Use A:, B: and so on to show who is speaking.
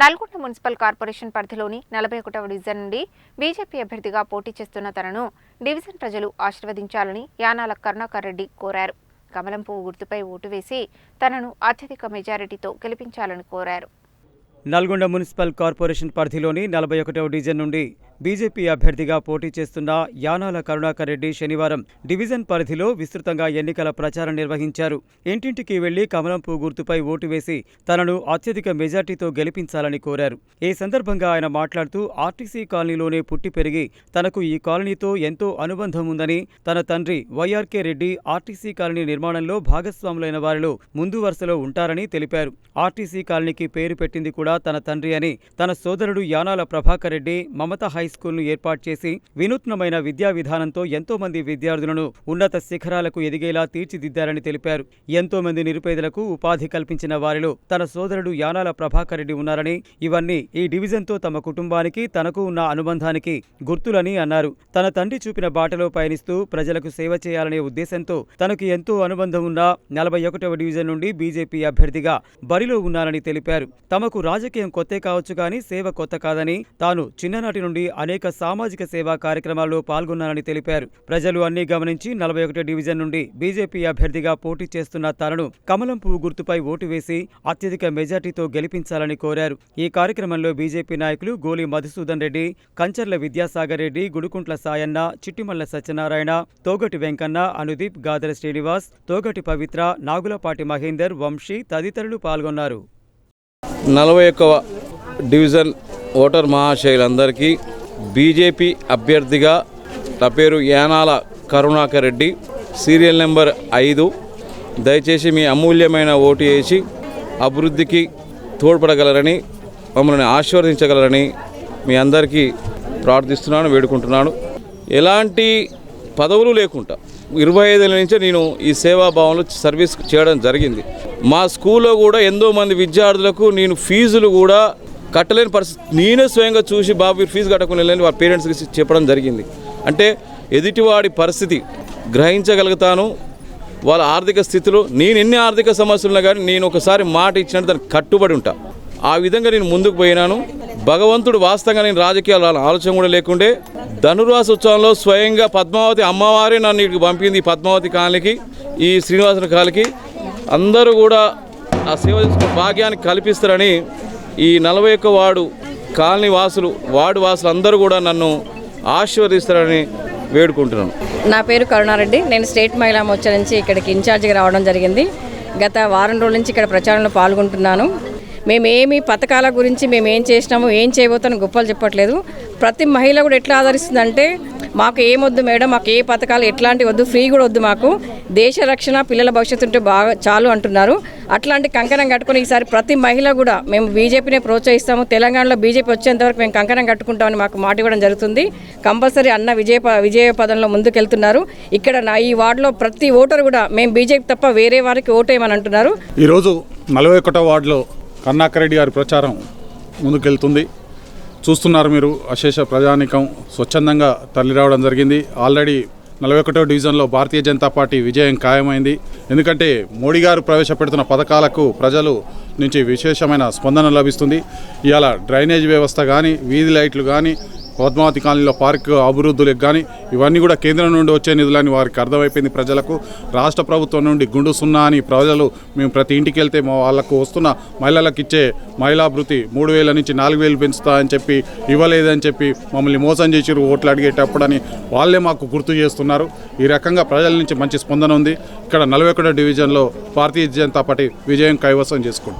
A: Nalgonda municipal corporation పరిధిలోని నలభై ఒకటవ డివిజన్ నుండి బీజేపీ అభ్యర్థిగా పోటీ చేస్తున్న తనను డివిజన్ ప్రజలు ఆశీర్వదించాలని యానాల కరుణాకర్ రెడ్డి కోరారు. కమలం పువ్వు గుర్తుపై ఓటు వేసి తనను అత్యధిక మెజారిటీతో గెలిపించాలని కోరారు.
B: నల్గొండ మున్సిపల్ కార్పొరేషన్ పరిధిలోని నలభై ఒకటవ డివిజన్ నుండి బీజేపీ అభ్యర్థిగా పోటీ చేస్తున్న యానాల కరుణాకర్ రెడ్డి శనివారం డివిజన్ పరిధిలో విస్తృతంగా ఎన్నికల ప్రచారం నిర్వహించారు. ఇంటింటికి వెళ్ళి కమలం గుర్తుపై ఓటు వేసి తనను అత్యధిక మెజార్టీతో గెలిపించాలని కోరారు. ఈ సందర్భంగా ఆయన మాట్లాడుతూ ఆర్టీసీ కాలనీలోనే పుట్టి పెరిగి తనకు ఈ కాలనీతో ఎంతో అనుబంధం ఉందని తన తండ్రి వైఆర్కే రెడ్డి ఆర్టీసీ కాలనీ నిర్మాణంలో భాగస్వాములైన వారిలో ముందు వరుసలో ఉంటారని తెలిపారు. ఆర్టీసీ కాలనీకి పేరు పెట్టింది కూడా తన తండ్రి అని తన సోదరుడు యానాల ప్రభాకర్ రెడ్డి మమత హై స్కూల్ను ఏర్పాటు చేసి వినూత్నమైన విద్యా విధానంతో ఎంతో మంది విద్యార్థులను ఉన్నత శిఖరాలకు ఎదిగేలా తీర్చిదిద్దారని తెలిపారు. ఎంతో మంది నిరుపేదలకు ఉపాధి కల్పించిన వారిలో తన సోదరుడు యానాల ప్రభాకర్ రెడ్డి ఉన్నారని ఇవన్నీ ఈ డివిజన్తో తమ కుటుంబానికి తనకు ఉన్న అనుబంధానికి గుర్తులని అన్నారు. తన తండ్రి చూపిన బాటలో పయనిస్తూ ప్రజలకు సేవ చేయాలనే ఉద్దేశంతో తనకు ఎంతో అనుబంధం ఉన్న నలభై ఒకటవ డివిజన్ నుండి బీజేపీ అభ్యర్థిగా బరిలో ఉన్నారని తెలిపారు. తమకు రాజకీయం కొత్తే కావచ్చు కానీ సేవ కొత్త కాదని తాను చిన్ననాటి నుండి అనేక సామాజిక సేవా కార్యక్రమాల్లో పాల్గొన్నారని తెలిపారు. ప్రజలు అన్ని గమనించి నలభై ఒకటి డివిజన్ నుండి బీజేపీ అభ్యర్థిగా పోటీ చేస్తున్న తనను కమలం పువ్వు గుర్తుపై ఓటు వేసి అత్యధిక మెజార్టీతో గెలిపించాలని కోరారు. ఈ కార్యక్రమంలో బీజేపీ నాయకులు గోలి మధుసూదన్ రెడ్డి కంచర్ల విద్యాసాగర్ రెడ్డి గుడుకుంట్ల సాయన్న చిట్టిమల్ల సత్యనారాయణ తోగటి వెంకన్న అనుదీప్ గాదర శ్రీనివాస్ తోగటి పవిత్ర నాగులపాటి మహేందర్ వంశీ తదితరులు పాల్గొన్నారు.
C: నలభై ఒక్క డివిజన్ ఓటర్ మహాశయులందరికీ బీజేపీ అభ్యర్థిగా నా పేరు యానాల కరుణాకర్ రెడ్డి. సీరియల్ నెంబర్ ఐదు. దయచేసి మీ అమూల్యమైన ఓటు వేసి అభివృద్ధికి తోడ్పడగలరని మమ్మల్ని ఆశీర్వదించగలరని మీ అందరికీ ప్రార్థిస్తున్నాను వేడుకుంటున్నాను. ఎలాంటి పదవులు లేకుండా ఇరవై ఐదేళ్ళ నుంచే నేను ఈ సేవాభావంలో సర్వీస్ చేయడం జరిగింది. మా స్కూల్లో కూడా ఎంతో మంది విద్యార్థులకు నేను ఫీజులు కూడా కట్టలేని పరిస్థితి. నేనే స్వయంగా చూసి బాబు మీరు ఫీజు కట్టకుండా వెళ్ళని వారి పేరెంట్స్కి చెప్పడం జరిగింది. అంటే ఎదుటివాడి పరిస్థితి గ్రహించగలుగుతాను వాళ్ళ ఆర్థిక స్థితిలో నేను ఎన్ని ఆర్థిక సమస్యలు ఉన్నా కానీ నేను ఒకసారి మాట ఇచ్చినట్టు దానికి కట్టుబడి ఉంటా. ఆ విధంగా నేను ముందుకు పోయినాను. భగవంతుడు వాస్తవంగా నేను రాజకీయాలు ఆలోచన కూడా లేకుండే ధనుర్వాస ఉత్సవంలో స్వయంగా పద్మావతి అమ్మవారే నన్ను ఇక్కడికి పంపింది ఈ పద్మావతి కాలనీకి ఈ శ్రీనివాసుని కాలకి అందరూ కూడా ఆ సేవ చేసుకునే భాగ్యాన్ని కల్పిస్తారని ఈ నలభై ఒక్క వార్డు కాలనీ వాసులు వార్డు వాసులు అందరూ కూడా నన్ను ఆశీర్వదిస్తారని వేడుకుంటున్నాను.
D: నా పేరు కరుణారెడ్డి. నేను స్టేట్ మహిళా మోర్చా నుంచి ఇక్కడికి ఇన్ఛార్జిగా రావడం జరిగింది. గత వారం రోజుల నుంచి ఇక్కడ ప్రచారంలో పాల్గొంటున్నాను. మేమేమి పథకాల గురించి మేము ఏం చేసినాము ఏం చేయబోతాను గొప్పలు చెప్పట్లేదు. ప్రతి మహిళ కూడా ఎట్లా ఆదరిస్తుందంటే మాకు ఏమొద్దు మేడం మాకు ఏ పథకాలు ఎట్లాంటి వద్దు ఫ్రీ కూడా వద్దు మాకు. దేశ రక్షణ పిల్లల భవిష్యత్తు ఉంటే బాగా చాలు అంటున్నారు. అట్లాంటి కంకణం కట్టుకుని ఈసారి ప్రతి మహిళ కూడా మేము బీజేపీనే ప్రోత్సహిస్తాము. తెలంగాణలో బీజేపీ వచ్చేంతవరకు మేము కంకణం కట్టుకుంటామని మాకు మాట ఇవ్వడం జరుగుతుంది. కంపల్సరీ అన్న విజయ విజయ పదంలో ముందుకెళ్తున్నారు. ఇక్కడ నా ఈ వార్డులో ప్రతి ఓటరు కూడా మేము బీజేపీ తప్ప వేరే వారికి ఓటేయమని అంటున్నారు.
E: ఈరోజు నలభై ఒకటో వార్డులో కన్నాకరెడ్డి గారి ప్రచారం ముందుకెళ్తుంది. చూస్తున్నారు మీరు అశేష ప్రజానికం స్వచ్ఛందంగా తరలి రావడం జరిగింది. ఆల్రెడీ నలభై ఒకటో డివిజన్లో భారతీయ జనతా పార్టీ విజయం ఖాయమైంది. ఎందుకంటే మోడీ గారు ప్రవేశపెడుతున్న పథకాలకు ప్రజలు నుంచి విశేషమైన స్పందన లభిస్తుంది. ఇవాళ డ్రైనేజ్ వ్యవస్థ కానీ వీధి లైట్లు కానీ పద్మావతి కాలనీలో పార్క్ అభివృద్ధులకు కానీ ఇవన్నీ కూడా కేంద్రం నుండి వచ్చే నిధులని వారికి అర్థమైపోయింది ప్రజలకు. రాష్ట్ర ప్రభుత్వం నుండి గుండు సున్నా అని ప్రజలు మేము ప్రతి ఇంటికి వెళ్తే మా వాళ్ళకు వస్తున్న మహిళలకు ఇచ్చే మహిళాభృతి మూడు వేల నుంచి నాలుగు వేలు పెంచుతా అని చెప్పి ఇవ్వలేదని చెప్పి మమ్మల్ని మోసం చేసిరు ఓట్లు అడిగేటప్పుడని వాళ్ళే మాకు గుర్తు చేస్తున్నారు. ఈ రకంగా ప్రజల నుంచి మంచి స్పందన ఉంది. ఇక్కడ నలభై ఒకటో డివిజన్లో భారతీయ జనతా పార్టీ విజయం కైవసం చేసుకుంటుంది.